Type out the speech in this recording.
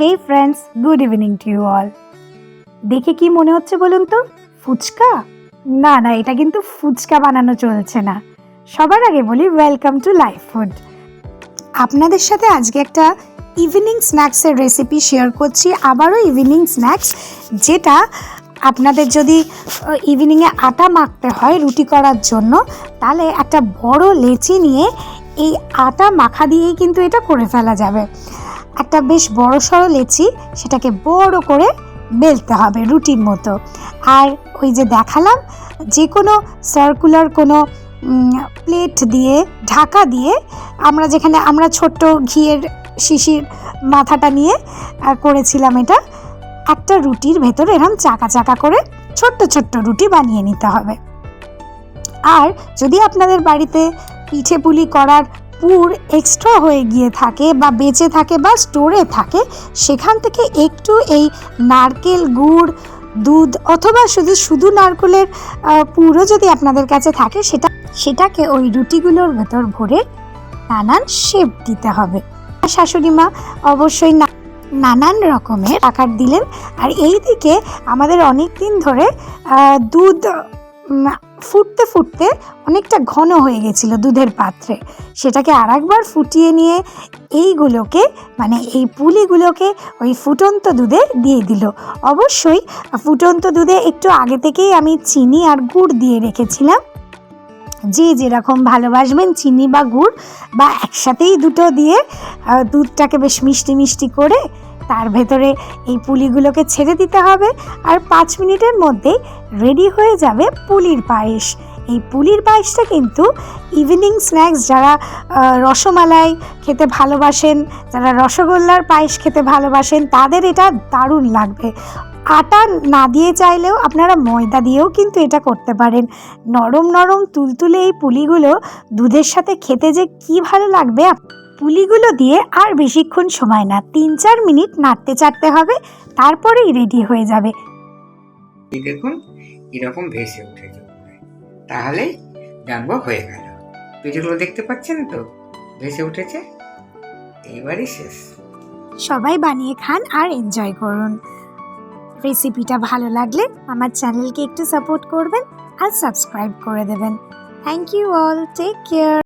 Hey friends good evening to you all দেখে কি মনে হচ্ছে বলুন তো? ফুচকা? না না, এটা কিন্তু ফুচকা বানানো চলছে না। সবার আগে বলি ওয়েলকাম টু লাইফ ফুড আপনাদের সাথে আজকে একটা ইভিনিং স্ন্যাক্সের রেসিপি শেয়ার করছি। আবারও ইভিনিং স্ন্যাক্স যেটা আপনাদের যদি ইভিনিংয়ে আটা মাখতে হয় রুটি করার জন্য, তাহলে একটা বড় লেচি নিয়ে এই আটা মাখা দিয়েই কিন্তু এটা করে ফেলা যাবে। একটা বেশ বড় সড়ো লেচি সেটাকে বড় করে বেলতে হবে রুটির মতো। আর ওই যে দেখালাম যে কোনো সার্কুলার কোনো প্লেট দিয়ে, ঢাকা দিয়ে আমরা যেখানে, আমরা ছোট্ট ঘিয়ের শিশির মাথাটা নিয়ে করেছিলাম এটা, একটা রুটির ভেতরে এরকম চাকা চাকা করে ছোট্ট ছোট্ট রুটি বানিয়ে নিতে হবে। আর যদি আপনাদের বাড়িতে পিঠে পুলি করার পুর এক্সট্রা হয়ে গিয়ে থাকে বা বেঁচে থাকে বা স্টোরে থাকে, সেখান থেকে একটু এই নারকেল গুড়, দুধ অথবা শুধু শুধু নারকেলের পুরও যদি আপনাদের কাছে থাকে, সেটা, সেটাকে ওই রুটিগুলোর ভেতর ভরে নানান শেপ দিতে হবে। শাশুড়ি মা অবশ্যই না- নানান রকমের আকার দিলেন। আর এই দিকে আমাদের অনেক দিন ধরে দুধ ফুটতে ফুটতে অনেকটা ঘন হয়ে গেছিল দুধের পাত্রে। সেটাকে আর একবার ফুটিয়ে নিয়ে এইগুলোকে মানে এই পুলিগুলোকে ওই ফুটন্ত দুধে দিয়ে দিল। অবশ্যই ফুটন্ত দুধে একটু আগে থেকেই আমি চিনি আর গুড় দিয়ে রেখেছিলাম। যে যেরকম ভালোবাসবেন চিনি বা গুড় বা একসাথেই দুটো দিয়ে দুধটাকে বেশ মিষ্টি মিষ্টি করে তার ভেতরে এই পুলিগুলোকে ছেড়ে দিতে হবে আর পাঁচ মিনিটের মধ্যেই রেডি হয়ে যাবে পুলির পায়েস। এই পুলির পায়েসটা কিন্তু ইভিনিং স্ন্যাক্স যারা রসমালাই খেতে ভালোবাসেন, যারা রসগোল্লার পায়েস খেতে ভালোবাসেন, তাদের এটা দারুণ লাগবে। আটা না দিয়ে চাইলেও আপনারা ময়দা দিয়েও কিন্তু এটা করতে পারেন। নরম নরম তুলতুলে এই পুলিগুলো দুধের সাথে খেতে যে কি ভালো লাগবে পুলিগুলো দিয়ে আর বেশিক্ষণ সময় না তিন চার মিনিট নাড়তে চাড়তে হবে তারপরেই রেডি হয়ে যাবে। এই দেখুন এরকম ভেসে উঠেছে। তাহলেই জানব হয়ে গেল। পিঠেগুলো দেখতে পাচ্ছেন তো? ভেসে উঠেছে? এবারই শেষ। সবাই বানিয়ে খান আর এনজয় করুন। রেসিপিটা ভালো লাগলে আমার চ্যানেলকে একটু সাপোর্ট করবেন আর সাবস্ক্রাইব করে দেবেন। Thank you all take care.